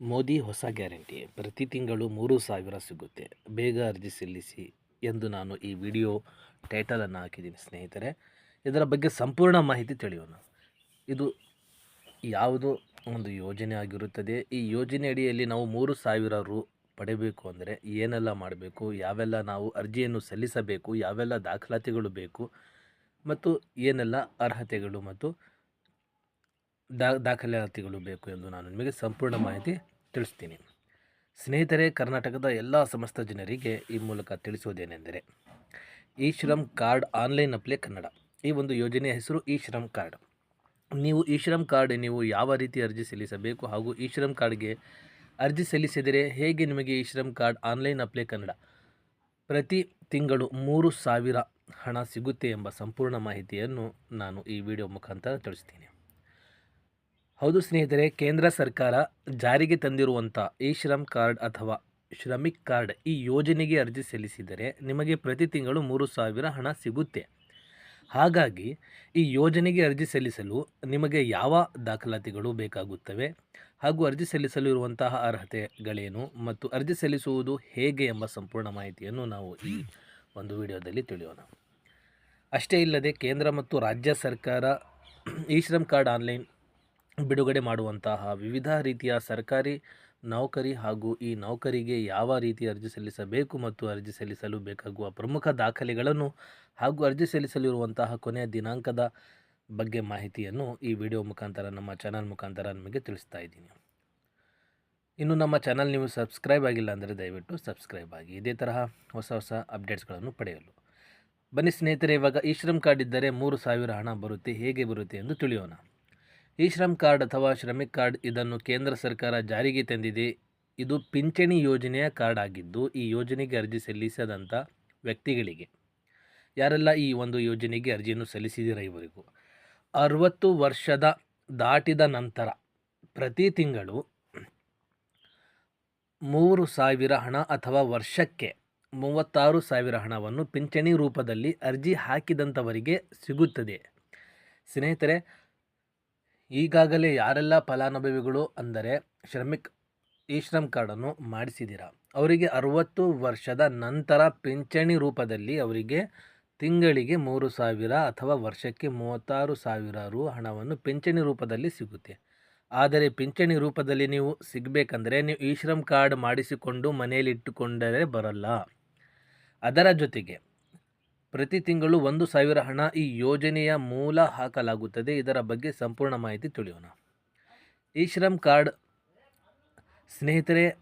ಮೋದಿ ಹೊಸ ಗ್ಯಾರಂಟಿ. ಪ್ರತಿ ತಿಂಗಳು ಮೂರು ಸಾವಿರ ಸಿಗುತ್ತೆ. ಬೇಗ ಅರ್ಜಿ ಸಲ್ಲಿಸಿ ಎಂದು ನಾನು ಈ ವಿಡಿಯೋ ಟೈಟಲನ್ನು ಹಾಕಿದ್ದೀನಿ ಸ್ನೇಹಿತರೆ. ಇದರ ಬಗ್ಗೆ ಸಂಪೂರ್ಣ ಮಾಹಿತಿ ತಿಳಿಯೋಣ. ಇದು ಯಾವುದೋ ಒಂದು ಯೋಜನೆ ಆಗಿರುತ್ತದೆ. ಈ ಯೋಜನೆ ಅಡಿಯಲ್ಲಿ ನಾವು ಮೂರು ಸಾವಿರ ರು ಪಡೆಯಬೇಕು ಅಂದರೆ ಏನೆಲ್ಲ ಮಾಡಬೇಕು, ಯಾವೆಲ್ಲ ನಾವು ಅರ್ಜಿಯನ್ನು ಸಲ್ಲಿಸಬೇಕು, ಯಾವೆಲ್ಲ ದಾಖಲಾತಿಗಳು ಬೇಕು ಮತ್ತು ಏನೆಲ್ಲ ಅರ್ಹತೆಗಳು ಮತ್ತು ದಾ ದಾಖಲಾತಿಗಳು ಬೇಕು ಎಂದು ನಾನು ನಿಮಗೆ ಸಂಪೂರ್ಣ ಮಾಹಿತಿ ತಿಳಿಸ್ತೀನಿ. ಸ್ನೇಹಿತರೆ ಕರ್ನಾಟಕದ ಎಲ್ಲ ಸಮಸ್ತ ಜನರಿಗೆ ಈ ಮೂಲಕ ತಿಳಿಸುವುದೇನೆಂದರೆ E Shram card online apply Kannada. ಈ ಒಂದು ಯೋಜನೆಯ ಹೆಸರು ಇ ಶ್ರಮ್ ಕಾರ್ಡ್. ನೀವು ಇ ಶ್ರಮ್ ಕಾರ್ಡ್ ನೀವು ಯಾವ ರೀತಿ ಅರ್ಜಿ ಸಲ್ಲಿಸಬೇಕು ಹಾಗೂ ಇ ಶ್ರಮ್ ಕಾರ್ಡ್ಗೆ ಅರ್ಜಿ ಸಲ್ಲಿಸಿದರೆ ಹೇಗೆ ನಿಮಗೆ e Shram card online apply Kannada? ಪ್ರತಿ ತಿಂಗಳು ಮೂರು ಸಾವಿರ ಹಣ ಸಿಗುತ್ತೆ ಎಂಬ ಸಂಪೂರ್ಣ ಮಾಹಿತಿಯನ್ನು ನಾನು ಈ ವಿಡಿಯೋ ಮುಖಾಂತರ ತಿಳಿಸ್ತೀನಿ. ಹೌದು ಸ್ನೇಹಿತರೆ, ಕೇಂದ್ರ ಸರ್ಕಾರ ಜಾರಿಗೆ ತಂದಿರುವಂಥ ಈ ಶ್ರಮ್ ಕಾರ್ಡ್ ಅಥವಾ ಶ್ರಮಿಕ್ ಕಾರ್ಡ್ ಈ ಯೋಜನೆಗೆ ಅರ್ಜಿ ಸಲ್ಲಿಸಿದರೆ ನಿಮಗೆ ಪ್ರತಿ ತಿಂಗಳು ಮೂರು ಸಾವಿರ ಹಣ ಸಿಗುತ್ತೆ. ಹಾಗಾಗಿ ಈ ಯೋಜನೆಗೆ ಅರ್ಜಿ ಸಲ್ಲಿಸಲು ನಿಮಗೆ ಯಾವ ದಾಖಲಾತಿಗಳು ಬೇಕಾಗುತ್ತವೆ ಹಾಗೂ ಅರ್ಜಿ ಸಲ್ಲಿಸಲು ಇರುವಂತಹ ಅರ್ಹತೆಗಳೇನು ಮತ್ತು ಅರ್ಜಿ ಸಲ್ಲಿಸುವುದು ಹೇಗೆ ಎಂಬ ಸಂಪೂರ್ಣ ಮಾಹಿತಿಯನ್ನು ನಾವು ಈ ಒಂದು ವಿಡಿಯೋದಲ್ಲಿ ತಿಳಿಯೋಣ. ಅಷ್ಟೇ ಇಲ್ಲದೆ ಕೇಂದ್ರ ಮತ್ತು ರಾಜ್ಯ ಸರ್ಕಾರ ಈ ಶ್ರಮ್ ಕಾರ್ಡ್ ಆನ್ಲೈನ್ ಬಿಡುಗಡೆ ಮಾಡುವಂತಹ ವಿವಿಧ ರೀತಿಯ ಸರ್ಕಾರಿ ನೌಕರಿ ಹಾಗೂ ಈ ನೌಕರಿಗೆ ಯಾವ ರೀತಿ ಅರ್ಜಿ ಸಲ್ಲಿಸಬೇಕು ಮತ್ತು ಅರ್ಜಿ ಸಲ್ಲಿಸಲು ಬೇಕಾಗುವ ಪ್ರಮುಖ ದಾಖಲೆಗಳನ್ನು ಹಾಗೂ ಅರ್ಜಿ ಸಲ್ಲಿಸಲಿರುವಂತಹ ಕೊನೆಯ ದಿನಾಂಕದ ಬಗ್ಗೆ ಮಾಹಿತಿಯನ್ನು ಈ ವಿಡಿಯೋ ಮುಖಾಂತರ ನಮ್ಮ ಚಾನಲ್ ಮುಖಾಂತರ ನಿಮಗೆ ತಿಳಿಸ್ತಾ ಇದ್ದೀನಿ. ಇನ್ನು ನಮ್ಮ ಚಾನಲ್ ನೀವು ಸಬ್ಸ್ಕ್ರೈಬ್ ಆಗಿಲ್ಲ ಅಂದರೆ ದಯವಿಟ್ಟು ಸಬ್ಸ್ಕ್ರೈಬ್ ಆಗಿ. ಇದೇ ತರಹ ಹೊಸ ಹೊಸ ಅಪ್ಡೇಟ್ಸ್ಗಳನ್ನು ಪಡೆಯಲು. ಬನ್ನಿ ಸ್ನೇಹಿತರೆ, ಇವಾಗ ಈ ಶ್ರಮ್ ಕಾರ್ಡ್ ಇದ್ದರೆ ಮೂರು ಸಾವಿರ ಹಣ ಬರುತ್ತೆ. ಹೇಗೆ ಬರುತ್ತೆ ಎಂದು ತಿಳಿಯೋಣ. ಈ ಶ್ರಮ್ ಕಾರ್ಡ್ ಅಥವಾ ಶ್ರಮಿಕ್ ಕಾರ್ಡ್ ಇದನ್ನು ಕೇಂದ್ರ ಸರ್ಕಾರ ಜಾರಿಗೆ ತಂದಿದೆ. ಇದು ಪಿಂಚಣಿ ಯೋಜನೆಯ ಕಾರ್ಡ್ ಆಗಿದ್ದು, ಈ ಯೋಜನೆಗೆ ಅರ್ಜಿ ಸಲ್ಲಿಸದಂಥ ವ್ಯಕ್ತಿಗಳಿಗೆ. ಯಾರೆಲ್ಲ ಈ ಒಂದು ಯೋಜನೆಗೆ ಅರ್ಜಿಯನ್ನು ಸಲ್ಲಿಸಿದಿರ ಇವರಿಗೂ? ಅರವತ್ತು ವರ್ಷದ ದಾಟಿದ ನಂತರ ಪ್ರತಿ ತಿಂಗಳು ಮೂರು ಸಾವಿರ ಹಣ ಅಥವಾ ವರ್ಷಕ್ಕೆ ಮೂವತ್ತಾರು ಸಾವಿರ ಹಣವನ್ನು ಪಿಂಚಣಿ ರೂಪದಲ್ಲಿ ಅರ್ಜಿ ಹಾಕಿದಂಥವರಿಗೆ ಸಿಗುತ್ತದೆ. ಸ್ನೇಹಿತರೆ ಈಗಾಗಲೇ ಯಾರೆಲ್ಲ ಫಲಾನುಭವಿಗಳು ಅಂದರೆ ಶ್ರಮಿಕ್ ಈ ಶ್ರಮ್ ಕಾರ್ಡನ್ನು ಮಾಡಿಸಿದ್ದೀರಾ? ಅವರಿಗೆ ಅರುವತ್ತು ವರ್ಷದ ನಂತರ ಪಿಂಚಣಿ ರೂಪದಲ್ಲಿ ಅವರಿಗೆ ತಿಂಗಳಿಗೆ ಮೂರು ಸಾವಿರ ಅಥವಾ ವರ್ಷಕ್ಕೆ ಮೂವತ್ತಾರು ಸಾವಿರ ರು ಹಣವನ್ನು ಪಿಂಚಣಿ ರೂಪದಲ್ಲಿ ಸಿಗುತ್ತೆ. ಆದರೆ ಪಿಂಚಣಿ ರೂಪದಲ್ಲಿ ನೀವು ಸಿಗಬೇಕಂದ್ರೆ ನೀವು ಈ ಶ್ರಮ್ ಕಾರ್ಡ್ ಮಾಡಿಸಿಕೊಂಡು ಮನೆಯಲ್ಲಿ ಇಟ್ಟುಕೊಂಡರೆ ಬರಲ್ಲ. ಅದರ ಜೊತೆಗೆ ಪ್ರತಿ ತಿಂಗಳು ಒಂದು ಸಾವಿರ ಹಣ ಈ ಯೋಜನೆಯ ಮೂಲ ಹಾಕಲಾಗುತ್ತದೆ. ಇದರ ಬಗ್ಗೆ ಸಂಪೂರ್ಣ ಮಾಹಿತಿ ತಿಳಿಯೋಣ. ಈ ಶ್ರಮ್ ಕಾರ್ಡ್. ಸ್ನೇಹಿತರೆ,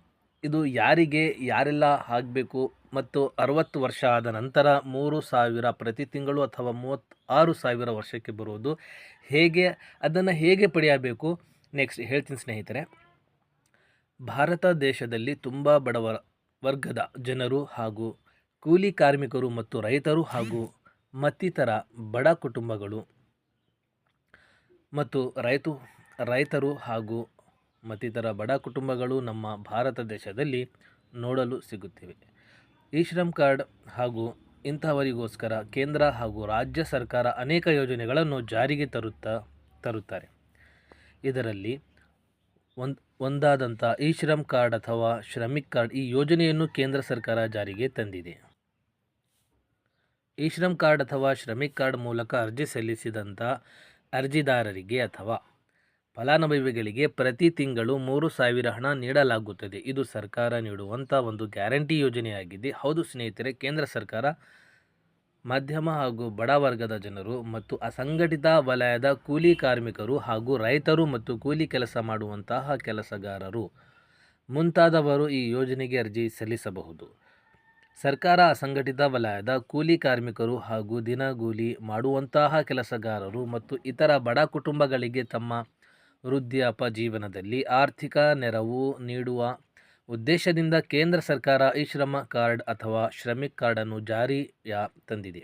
ಇದು ಯಾರಿಗೆ, ಯಾರೆಲ್ಲ ಆಗಬೇಕು ಮತ್ತು ಅರವತ್ತು ವರ್ಷ ಆದ ನಂತರ ಮೂರು ಸಾವಿರ ಪ್ರತಿ ತಿಂಗಳು ಅಥವಾ ಮೂವತ್ತಾರು ಸಾವಿರ ವರ್ಷಕ್ಕೆ ಬರುವುದು ಹೇಗೆ, ಅದನ್ನು ಹೇಗೆ ಪಡೆಯಬೇಕು? ನೆಕ್ಸ್ಟ್ ಹೇಳ್ತೀನಿ ಸ್ನೇಹಿತರೆ. ಭಾರತ ದೇಶದಲ್ಲಿ ತುಂಬ ಬಡವ ವರ್ಗದ ಜನರು ಹಾಗೂ ಕೂಲಿ ಕಾರ್ಮಿಕರು ಮತ್ತು ರೈತರು ಹಾಗೂ ಮತ್ತಿತರ ಬಡ ಕುಟುಂಬಗಳು ಮತ್ತು ರೈತು, ರೈತರು ಹಾಗೂ ಮತ್ತಿತರ ಬಡ ಕುಟುಂಬಗಳು ನಮ್ಮ ಭಾರತ ದೇಶದಲ್ಲಿ ನೋಡಲು ಸಿಗುತ್ತಿವೆ. ಈ ಶ್ರಮ್ ಕಾರ್ಡ್ ಹಾಗೂ ಇಂಥವರಿಗೋಸ್ಕರ ಕೇಂದ್ರ ಹಾಗೂ ರಾಜ್ಯ ಸರ್ಕಾರ ಅನೇಕ ಯೋಜನೆಗಳನ್ನು ಜಾರಿಗೆ ತರುತ್ತಾ, ತರುತ್ತಾರೆ. ಇದರಲ್ಲಿ ಒಂದು ಒಂದಾದಂಥ ಈ ಶ್ರಮ್ ಕಾರ್ಡ್ ಅಥವಾ ಶ್ರಮಿಕ್ ಕಾರ್ಡ್ ಈ ಯೋಜನೆಯನ್ನು ಕೇಂದ್ರ ಸರ್ಕಾರ ಜಾರಿಗೆ ತಂದಿದೆ. ಈ ಶ್ರಮ್ ಕಾರ್ಡ್ ಅಥವಾ ಶ್ರಮಿಕ್ ಕಾರ್ಡ್ ಮೂಲಕ ಅರ್ಜಿ ಸಲ್ಲಿಸಿದಂಥ ಅರ್ಜಿದಾರರಿಗೆ ಅಥವಾ ಫಲಾನುಭವಿಗಳಿಗೆ ಪ್ರತಿ ತಿಂಗಳು ಮೂರು ಸಾವಿರ ಹಣ ನೀಡಲಾಗುತ್ತದೆ. ಇದು ಸರ್ಕಾರ ನೀಡುವಂಥ ಒಂದು ಗ್ಯಾರಂಟಿ ಯೋಜನೆಯಾಗಿದೆ. ಹೌದು ಸ್ನೇಹಿತರೆ, ಕೇಂದ್ರ ಸರ್ಕಾರ ಮಧ್ಯಮ ಹಾಗೂ ಬಡ ವರ್ಗದ ಜನರು ಮತ್ತು ಅಸಂಘಟಿತ ವಲಯದ ಕೂಲಿ ಕಾರ್ಮಿಕರು ಹಾಗೂ ರೈತರು ಮತ್ತು ಕೂಲಿ ಕೆಲಸ ಮಾಡುವಂತಹ ಕೆಲಸಗಾರರು ಮುಂತಾದವರು ಈ ಯೋಜನೆಗೆ ಅರ್ಜಿ ಸಲ್ಲಿಸಬಹುದು. ಸರ್ಕಾರ ಅಸಂಘಟಿತ ವಲಯದ ಕೂಲಿ ಕಾರ್ಮಿಕರು ಹಾಗೂ ದಿನಗೂಲಿ ಮಾಡುವಂತಹ ಕೆಲಸಗಾರರು ಮತ್ತು ಇತರ ಬಡ ಕುಟುಂಬಗಳಿಗೆ ತಮ್ಮ ವೃದ್ಧಾಪ್ಯ ಜೀವನದಲ್ಲಿ ಆರ್ಥಿಕ ನೆರವು ನೀಡುವ ಉದ್ದೇಶದಿಂದ ಕೇಂದ್ರ ಸರ್ಕಾರ ಈ ಶ್ರಮ ಕಾರ್ಡ್ ಅಥವಾ ಶ್ರಮಿಕ್ ಕಾರ್ಡನ್ನು ಜಾರಿಯ ತಂದಿದೆ.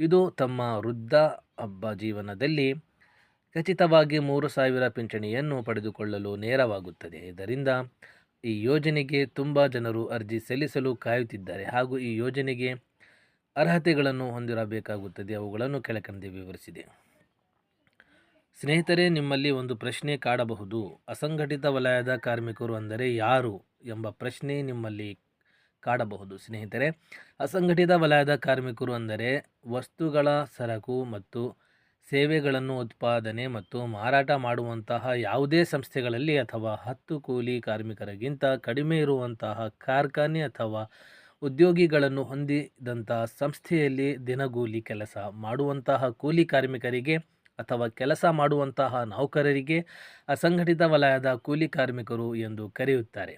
ಇದು ತಮ್ಮ ವೃದ್ಧ ಹಬ್ಬ ಜೀವನದಲ್ಲಿ ಖಚಿತವಾಗಿ ಮೂರು ಸಾವಿರ ಪಿಂಚಣಿಯನ್ನು ಪಡೆದುಕೊಳ್ಳಲು ನೇರವಾಗುತ್ತದೆ. ಇದರಿಂದ ಈ ಯೋಜನೆಗೆ ತುಂಬ ಜನರು ಅರ್ಜಿ ಸಲ್ಲಿಸಲು ಕಾಯುತ್ತಿದ್ದಾರೆ ಹಾಗೂ ಈ ಯೋಜನೆಗೆ ಅರ್ಹತೆಗಳನ್ನು ಹೊಂದಿರಬೇಕಾಗುತ್ತದೆ. ಅವುಗಳನ್ನು ಕೆಳಕಂಡೆ ವಿವರಿಸಿದೆ. ಸ್ನೇಹಿತರೆ, ನಿಮ್ಮಲ್ಲಿ ಒಂದು ಪ್ರಶ್ನೆ ಕಾಡಬಹುದು. ಅಸಂಘಟಿತ ವಲಯದ ಕಾರ್ಮಿಕರು ಅಂದರೆ ಯಾರು ಎಂಬ ಪ್ರಶ್ನೆ ನಿಮ್ಮಲ್ಲಿ ಕಾಡಬಹುದು. ಸ್ನೇಹಿತರೆ, ಅಸಂಘಟಿತ ವಲಯದ ಕಾರ್ಮಿಕರು ಅಂದರೆ ವಸ್ತುಗಳ ಸರಕು ಮತ್ತು ಸೇವೆಗಳನ್ನು ಉತ್ಪಾದನೆ ಮತ್ತು ಮಾರಾಟ ಮಾಡುವಂತಹ ಯಾವುದೇ ಸಂಸ್ಥೆಗಳಲ್ಲಿ ಅಥವಾ ಹತ್ತು ಕೂಲಿ ಕಾರ್ಮಿಕರಿಗಿಂತ ಕಡಿಮೆ ಇರುವಂತಹ ಕಾರ್ಖಾನೆ ಅಥವಾ ಉದ್ಯೋಗಿಗಳನ್ನು ಹೊಂದಿದಂತಹ ಸಂಸ್ಥೆಯಲ್ಲಿ ದಿನಗೂಲಿ ಕೆಲಸ ಮಾಡುವಂತಹ ಕೂಲಿ ಕಾರ್ಮಿಕರಿಗೆ ಅಥವಾ ಕೆಲಸ ಮಾಡುವಂತಹ ನೌಕರರಿಗೆ ಅಸಂಘಟಿತ ವಲಯದ ಕೂಲಿ ಕಾರ್ಮಿಕರು ಎಂದು ಕರೆಯುತ್ತಾರೆ.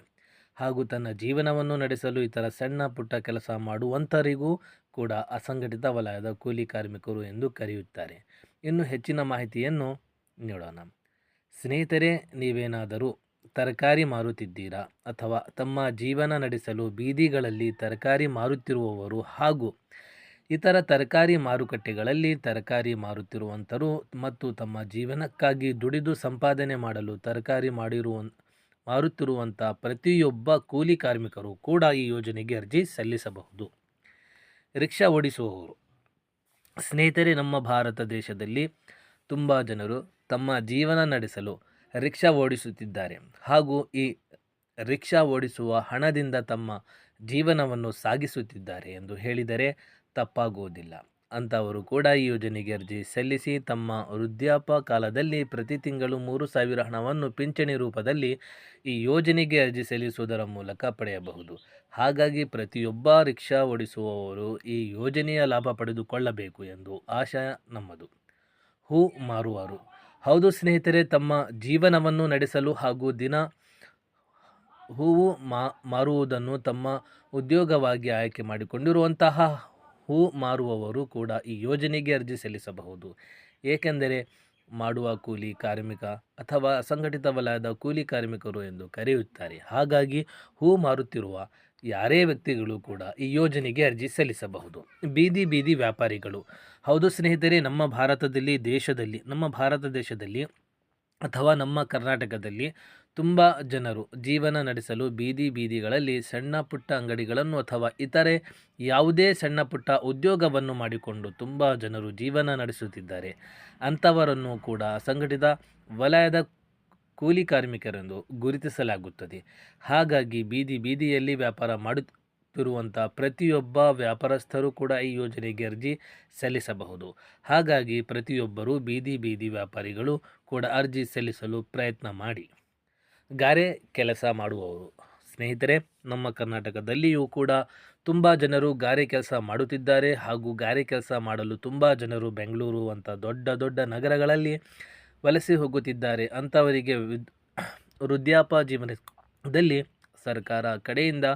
ಹಾಗೂ ತನ್ನ ಜೀವನವನ್ನು ನಡೆಸಲು ಇತರ ಸಣ್ಣ ಪುಟ್ಟ ಕೆಲಸ ಮಾಡುವಂಥರಿಗೂ ಕೂಡ ಅಸಂಘಟಿತ ವಲಯದ ಕೂಲಿ ಕಾರ್ಮಿಕರು ಎಂದು ಕರೆಯುತ್ತಾರೆ. ಇನ್ನು ಹೆಚ್ಚಿನ ಮಾಹಿತಿಯನ್ನು ನೀಡೋಣ. ಸ್ನೇಹಿತರೆ, ನೀವೇನಾದರೂ ತರಕಾರಿ ಮಾರುತ್ತಿದ್ದೀರಾ ಅಥವಾ ತಮ್ಮ ಜೀವನ ನಡೆಸಲು ಬೀದಿಗಳಲ್ಲಿ ತರಕಾರಿ ಮಾರುತ್ತಿರುವವರು ಹಾಗೂ ಇತರ ತರಕಾರಿ ಮಾರುಕಟ್ಟೆಗಳಲ್ಲಿ ತರಕಾರಿ ಮಾರುತ್ತಿರುವಂಥರು ಮತ್ತು ತಮ್ಮ ಜೀವನಕ್ಕಾಗಿ ದುಡಿದು ಸಂಪಾದನೆ ಮಾಡಲು ತರಕಾರಿ ಮಾಡಿರುವ ಮಾರುತ್ತಿರುವಂಥ ಪ್ರತಿಯೊಬ್ಬ ಕೂಲಿ ಕಾರ್ಮಿಕರು ಕೂಡ ಈ ಯೋಜನೆಗೆ ಅರ್ಜಿ ಸಲ್ಲಿಸಬಹುದು. ರಿಕ್ಷಾ ಓಡಿಸುವವರು ಸ್ನೇಹಿತರೆ, ನಮ್ಮ ಭಾರತ ದೇಶದಲ್ಲಿ ತುಂಬ ಜನರು ತಮ್ಮ ಜೀವನ ನಡೆಸಲು ರಿಕ್ಷಾ ಓಡಿಸುತ್ತಿದ್ದಾರೆ. ಹಾಗೂ ಈ ರಿಕ್ಷಾ ಓಡಿಸುವ ಹಣದಿಂದ ತಮ್ಮ ಜೀವನವನ್ನು ಸಾಗಿಸುತ್ತಿದ್ದಾರೆ ಎಂದು ಹೇಳಿದರೆ ತಪ್ಪಾಗುವುದಿಲ್ಲ. ಅಂಥವರು ಕೂಡ ಈ ಯೋಜನೆಗೆ ಅರ್ಜಿ ಸಲ್ಲಿಸಿ ತಮ್ಮ ವೃದ್ಧಾಪ ಕಾಲದಲ್ಲಿ ಪ್ರತಿ ತಿಂಗಳು ಮೂರು ಸಾವಿರ ಹಣವನ್ನು ಪಿಂಚಣಿ ರೂಪದಲ್ಲಿ ಈ ಯೋಜನೆಗೆ ಅರ್ಜಿ ಸಲ್ಲಿಸುವುದರ ಮೂಲಕ ಪಡೆಯಬಹುದು. ಹಾಗಾಗಿ ಪ್ರತಿಯೊಬ್ಬ ರಿಕ್ಷಾ ಓಡಿಸುವವರು ಈ ಯೋಜನೆಯ ಲಾಭ ಪಡೆದುಕೊಳ್ಳಬೇಕು ಎಂದು ಆಶಯ ನಮ್ಮದು. ಹೂ ಮಾರುವರು. ಹೌದು ಸ್ನೇಹಿತರೆ, ತಮ್ಮ ಜೀವನವನ್ನು ನಡೆಸಲು ಹಾಗೂ ದಿನ ಹೂವು ಮಾ, ಮಾರುವುದನ್ನು ತಮ್ಮ ಉದ್ಯೋಗವಾಗಿ ಆಯ್ಕೆ ಮಾಡಿಕೊಂಡಿರುವಂತಹ ಹೂ ಮಾರುವವರು ಕೂಡ ಈ ಯೋಜನೆಗೆ ಅರ್ಜಿ ಸಲ್ಲಿಸಬಹುದು. ಏಕೆಂದರೆ ಮಾಡುವ ಕೂಲಿ ಕಾರ್ಮಿಕ ಅಥವಾ ಅಸಂಘಟಿತ ವಲಯದ ಕೂಲಿ ಕಾರ್ಮಿಕರು ಎಂದು ಕರೆಯುತ್ತಾರೆ. ಹಾಗಾಗಿ ಹೂ ಮಾರುತ್ತಿರುವ ಯಾರೇ ವ್ಯಕ್ತಿಗಳು ಕೂಡ ಈ ಯೋಜನೆಗೆ ಅರ್ಜಿ ಸಲ್ಲಿಸಬಹುದು. ಬೀದಿ ಬೀದಿ ವ್ಯಾಪಾರಿಗಳು. ಹೌದು ಸ್ನೇಹಿತರೆ, ನಮ್ಮ ಭಾರತದಲ್ಲಿ, ದೇಶದಲ್ಲಿ, ನಮ್ಮ ಭಾರತ ದೇಶದಲ್ಲಿ ಅಥವಾ ನಮ್ಮ ಕರ್ನಾಟಕದಲ್ಲಿ ತುಂಬ ಜನರು ಜೀವನ ನಡೆಸಲು ಬೀದಿ ಬೀದಿಗಳಲ್ಲಿ ಸಣ್ಣ ಪುಟ್ಟ ಅಂಗಡಿಗಳನ್ನು ಅಥವಾ ಇತರೆ ಯಾವುದೇ ಸಣ್ಣ ಪುಟ್ಟ ಉದ್ಯೋಗವನ್ನು ಮಾಡಿಕೊಂಡು ತುಂಬ ಜನರು ಜೀವನ ನಡೆಸುತ್ತಿದ್ದಾರೆ. ಅಂಥವರನ್ನು ಕೂಡ ಸಂಘಟಿತ ವಲಯದ ಕೂಲಿ ಕಾರ್ಮಿಕರೆಂದು ಗುರುತಿಸಲಾಗುತ್ತದೆ. ಹಾಗಾಗಿ ಬೀದಿ ಬೀದಿಯಲ್ಲಿ ವ್ಯಾಪಾರ ಮಾಡುತ್ತಿರುವಂಥ ಪ್ರತಿಯೊಬ್ಬ ವ್ಯಾಪಾರಸ್ಥರು ಕೂಡ ಈ ಯೋಜನೆಗೆ ಅರ್ಜಿ ಸಲ್ಲಿಸಬಹುದು. ಹಾಗಾಗಿ ಪ್ರತಿಯೊಬ್ಬರೂ ಬೀದಿ ಬೀದಿ ವ್ಯಾಪಾರಿಗಳು ಕೂಡ ಅರ್ಜಿ ಸಲ್ಲಿಸಲು ಪ್ರಯತ್ನ ಮಾಡಿ. ಗಾರೆ ಕೆಲಸ ಮಾಡುವವರು. ಸ್ನೇಹಿತರೆ, ನಮ್ಮ ಕರ್ನಾಟಕದಲ್ಲಿಯೂ ಕೂಡ ತುಂಬ ಜನರು ಗಾರೆ ಕೆಲಸ ಮಾಡುತ್ತಿದ್ದಾರೆ ಹಾಗೂ ಗಾರೆ ಕೆಲಸ ಮಾಡಲು ತುಂಬ ಜನರು ಬೆಂಗಳೂರು ಅಂತ ದೊಡ್ಡ ದೊಡ್ಡ ನಗರಗಳಲ್ಲಿ ವಲಸೆ ಹೋಗುತ್ತಿದ್ದಾರೆ. ಅಂಥವರಿಗೆ ವಿದ್ ವೃದ್ಧಾಪ ಜೀವನದಲ್ಲಿ ಸರ್ಕಾರ ಕಡೆಯಿಂದ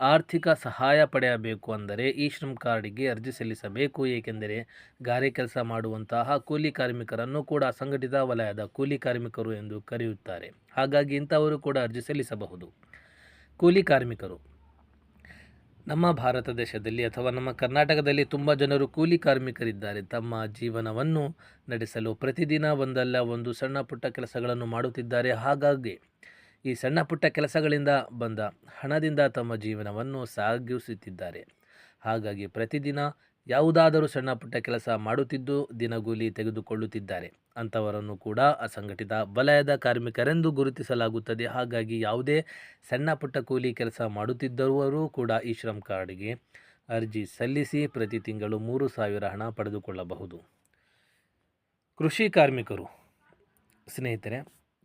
ಆರ್ಥಿಕ ಸಹಾಯ ಪಡೆಯಬೇಕು ಅಂದರೆ ಈ ಶ್ರಮ್ ಕಾರ್ಡಿಗೆ ಅರ್ಜಿ ಸಲ್ಲಿಸಬೇಕು. ಏಕೆಂದರೆ ಗಾರೆ ಕೆಲಸ ಮಾಡುವಂತಹ ಕೂಲಿ ಕಾರ್ಮಿಕರನ್ನು ಕೂಡ ಸಂಘಟಿತ ವಲಯದ ಕೂಲಿ ಕಾರ್ಮಿಕರು ಎಂದು ಕರೆಯುತ್ತಾರೆ. ಹಾಗಾಗಿ ಇಂಥವರು ಕೂಡ ಅರ್ಜಿ ಸಲ್ಲಿಸಬಹುದು. ಕೂಲಿ ಕಾರ್ಮಿಕರು ನಮ್ಮ ಭಾರತ ದೇಶದಲ್ಲಿ ಅಥವಾ ನಮ್ಮ ಕರ್ನಾಟಕದಲ್ಲಿ ತುಂಬ ಜನರು ಕೂಲಿ ಕಾರ್ಮಿಕರಿದ್ದಾರೆ. ತಮ್ಮ ಜೀವನವನ್ನು ನಡೆಸಲು ಪ್ರತಿದಿನ ಒಂದಲ್ಲ ಒಂದು ಸಣ್ಣ ಪುಟ್ಟ ಕೆಲಸಗಳನ್ನು ಮಾಡುತ್ತಿದ್ದಾರೆ. ಹಾಗಾಗಿ ಈ ಸಣ್ಣ ಪುಟ್ಟ ಕೆಲಸಗಳಿಂದ ಬಂದ ಹಣದಿಂದ ತಮ್ಮ ಜೀವನವನ್ನು ಸಾಗಿಸುತ್ತಿದ್ದಾರೆ. ಹಾಗಾಗಿ ಪ್ರತಿದಿನ ಯಾವುದಾದರೂ ಸಣ್ಣ ಪುಟ್ಟ ಕೆಲಸ ಮಾಡುತ್ತಿದ್ದು ದಿನಗೂಲಿ ತೆಗೆದುಕೊಳ್ಳುತ್ತಿದ್ದಾರೆ. ಅಂಥವರನ್ನು ಕೂಡ ಅಸಂಘಟಿತ ವಲಯದ ಕಾರ್ಮಿಕರೆಂದು ಗುರುತಿಸಲಾಗುತ್ತದೆ. ಹಾಗಾಗಿ ಯಾವುದೇ ಸಣ್ಣ ಪುಟ್ಟ ಕೂಲಿ ಕೆಲಸ ಮಾಡುತ್ತಿದ್ದವರು ಕೂಡ ಈ ಶ್ರಮ್ ಕಾರ್ಡ್ಗೆ ಅರ್ಜಿ ಸಲ್ಲಿಸಿ ಪ್ರತಿ ತಿಂಗಳು ಮೂರು ಸಾವಿರ ಹಣ ಪಡೆದುಕೊಳ್ಳಬಹುದು. ಕೃಷಿ ಕಾರ್ಮಿಕರು, ಸ್ನೇಹಿತರೆ,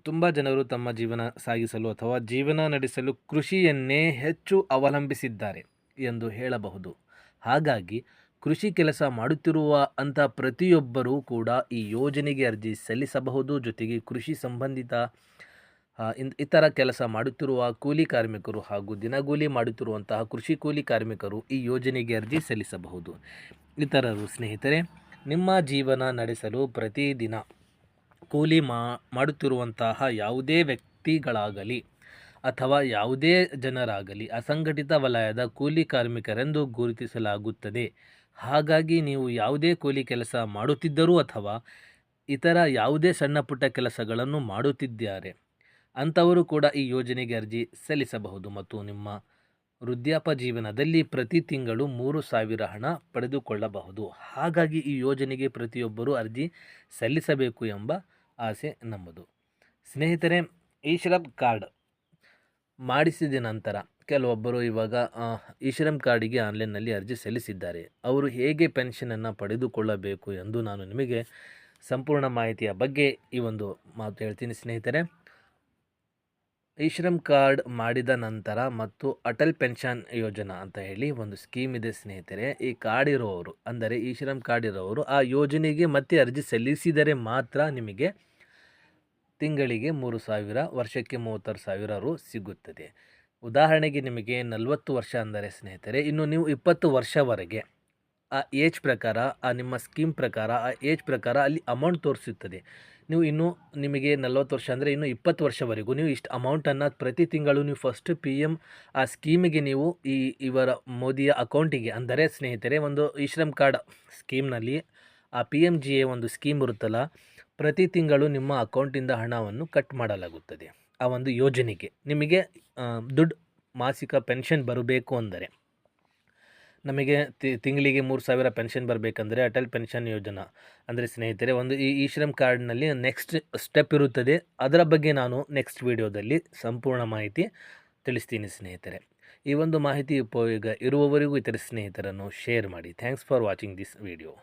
ತುಂಬ ಜನರು ತಮ್ಮ ಜೀವನ ಸಾಗಿಸಲು ಅಥವಾ ಜೀವನ ನಡೆಸಲು ಕೃಷಿಯನ್ನೇ ಹೆಚ್ಚು ಅವಲಂಬಿಸಿದ್ದಾರೆ ಎಂದು ಹೇಳಬಹುದು. ಹಾಗಾಗಿ ಕೃಷಿ ಕೆಲಸ ಮಾಡುತ್ತಿರುವ ಅಂಥ ಪ್ರತಿಯೊಬ್ಬರೂ ಕೂಡ ಈ ಯೋಜನೆಗೆ ಅರ್ಜಿ ಸಲ್ಲಿಸಬಹುದು. ಜೊತೆಗೆ ಕೃಷಿ ಸಂಬಂಧಿತ ಇತರ ಕೆಲಸ ಮಾಡುತ್ತಿರುವ ಕೂಲಿ ಕಾರ್ಮಿಕರು ಹಾಗೂ ದಿನಗೂಲಿ ಮಾಡುತ್ತಿರುವಂತಹ ಕೃಷಿ ಕೂಲಿ ಕಾರ್ಮಿಕರು ಈ ಯೋಜನೆಗೆ ಅರ್ಜಿ ಸಲ್ಲಿಸಬಹುದು. ಇತರರು ಸ್ನೇಹಿತರೆ, ನಿಮ್ಮ ಜೀವನ ನಡೆಸಲು ಪ್ರತಿದಿನ ಕೂಲಿ ಮಾ, ಮಾಡುತ್ತಿರುವಂತಹ ಯಾವುದೇ ವ್ಯಕ್ತಿಗಳಾಗಲಿ ಅಥವಾ ಯಾವುದೇ ಜನರಾಗಲಿ ಅಸಂಘಟಿತ ವಲಯದ ಕೂಲಿ ಕಾರ್ಮಿಕರೆಂದು ಗುರುತಿಸಲಾಗುತ್ತದೆ. ಹಾಗಾಗಿ ನೀವು ಯಾವುದೇ ಕೂಲಿ ಕೆಲಸ ಮಾಡುತ್ತಿದ್ದರೂ ಅಥವಾ ಇತರ ಯಾವುದೇ ಸಣ್ಣ ಪುಟ್ಟ ಕೆಲಸಗಳನ್ನು ಮಾಡುತ್ತಿದ್ದಾರೆ. ಅಂಥವರು ಕೂಡ ಈ ಯೋಜನೆಗೆ ಅರ್ಜಿ ಸಲ್ಲಿಸಬಹುದು ಮತ್ತು ನಿಮ್ಮ ವೃದ್ಧಾಪ ಜೀವನದಲ್ಲಿ ಪ್ರತಿ ತಿಂಗಳು ಮೂರು ಸಾವಿರ ಹಣ ಪಡೆದುಕೊಳ್ಳಬಹುದು. ಹಾಗಾಗಿ ಈ ಯೋಜನೆಗೆ ಪ್ರತಿಯೊಬ್ಬರೂ ಅರ್ಜಿ ಸಲ್ಲಿಸಬೇಕು ಎಂಬ ಆಸೆ ನಮ್ಮದು. ಸ್ನೇಹಿತರೆ, ಈ ಶ್ರಬ್ ಕಾರ್ಡ್ ಮಾಡಿಸಿದ ನಂತರ ಕೆಲವೊಬ್ಬರು ಇವಾಗ ಈ ಶ್ರಮ್ ಕಾರ್ಡಿಗೆ ಆನ್ಲೈನ್ನಲ್ಲಿ ಅರ್ಜಿ ಸಲ್ಲಿಸಿದ್ದಾರೆ. ಅವರು ಹೇಗೆ ಪೆನ್ಷನನ್ನು ಪಡೆದುಕೊಳ್ಳಬೇಕು ಎಂದು ನಾನು ನಿಮಗೆ ಸಂಪೂರ್ಣ ಮಾಹಿತಿಯ ಬಗ್ಗೆ ಈ ಒಂದು ಮಾತು ಹೇಳ್ತೀನಿ ಸ್ನೇಹಿತರೆ. ಈ ಶ್ರಮ್ ಕಾರ್ಡ್ ಮಾಡಿದ ನಂತರ ಮತ್ತು ಅಟಲ್ ಪೆನ್ಷನ್ ಯೋಜನಾ ಅಂತ ಹೇಳಿ ಒಂದು ಸ್ಕೀಮ್ ಇದೆ ಸ್ನೇಹಿತರೆ. ಈ ಕಾರ್ಡ್ ಇರೋವರು ಅಂದರೆ ಈ ಶ್ರಮ್ ಕಾರ್ಡ್ ಇರೋವರು ಆ ಯೋಜನೆಗೆ ಮತ್ತೆ ಅರ್ಜಿ ಸಲ್ಲಿಸಿದರೆ ಮಾತ್ರ ನಿಮಗೆ ತಿಂಗಳಿಗೆ ಮೂರು ಸಾವಿರ, ವರ್ಷಕ್ಕೆ ಮೂವತ್ತಾರು ಸಾವಿರ ರು ಸಿಗುತ್ತದೆ. ಉದಾಹರಣೆಗೆ ನಿಮಗೆ ನಲವತ್ತು ವರ್ಷ ಅಂದರೆ ಸ್ನೇಹಿತರೆ, ಇನ್ನು ನೀವು ಇಪ್ಪತ್ತು ವರ್ಷವರೆಗೆ ಆ ಏಜ್ ಪ್ರಕಾರ, ಆ ನಿಮ್ಮ ಸ್ಕೀಮ್ ಪ್ರಕಾರ, ಆ ಏಜ್ ಪ್ರಕಾರ ಅಲ್ಲಿ ಅಮೌಂಟ್ ತೋರಿಸುತ್ತದೆ. ನೀವು ಇನ್ನೂ ನಿಮಗೆ ನಲ್ವತ್ತು ವರ್ಷ ಅಂದರೆ ಇನ್ನು ಇಪ್ಪತ್ತು ವರ್ಷವರೆಗೂ ನೀವು ಇಷ್ಟು ಅಮೌಂಟನ್ನು ಪ್ರತಿ ತಿಂಗಳು ನೀವು ಫಸ್ಟ್ ಪಿ ಎಂ ಆ ಸ್ಕೀಮಿಗೆ ನೀವು ಈ ಇವರ ಮೋದಿಯ ಅಕೌಂಟಿಗೆ, ಅಂದರೆ ಸ್ನೇಹಿತರೆ ಒಂದು ಈ ಶ್ರಮ್ ಕಾರ್ಡ್ ಸ್ಕೀಮ್ನಲ್ಲಿ ಆ ಪಿ ಎಂ ಜಿ ಎ ಒಂದು ಸ್ಕೀಮ್ ಇರುತ್ತಲ್ಲ, ಪ್ರತಿ ತಿಂಗಳು ನಿಮ್ಮ ಅಕೌಂಟಿಂದ ಹಣವನ್ನು ಕಟ್ ಮಾಡಲಾಗುತ್ತದೆ. ಆ ಒಂದು ಯೋಜನೆಗೆ. ನಿಮಗೆ ದುಡ್ಡು ಮಾಸಿಕ ಪೆನ್ಷನ್ ಬರಬೇಕು ಅಂದರೆ, ನಮಗೆ ತಿಂಗಳಿಗೆ ಮೂರು ಸಾವಿರ ಪೆನ್ಷನ್ ಬರಬೇಕಂದ್ರೆ ಅಟಲ್ ಪೆನ್ಷನ್ ಯೋಜನಾ. ಅಂದರೆ ಸ್ನೇಹಿತರೆ, ಒಂದು ಈ ಈ ಶ್ರಮ್ ಕಾರ್ಡ್ನಲ್ಲಿ ನೆಕ್ಸ್ಟ್ ಸ್ಟೆಪ್ ಇರುತ್ತದೆ. ಅದರ ಬಗ್ಗೆ ನಾನು ನೆಕ್ಸ್ಟ್ ವಿಡಿಯೋದಲ್ಲಿ ಸಂಪೂರ್ಣ ಮಾಹಿತಿ ತಿಳಿಸ್ತೀನಿ ಸ್ನೇಹಿತರೆ. ಈ ಒಂದು ಮಾಹಿತಿ ಉಪಯೋಗ ಇರುವವರೆಗೂ ಇತರ ಸ್ನೇಹಿತರನ್ನು ಶೇರ್ ಮಾಡಿ. Thanks for watching this video.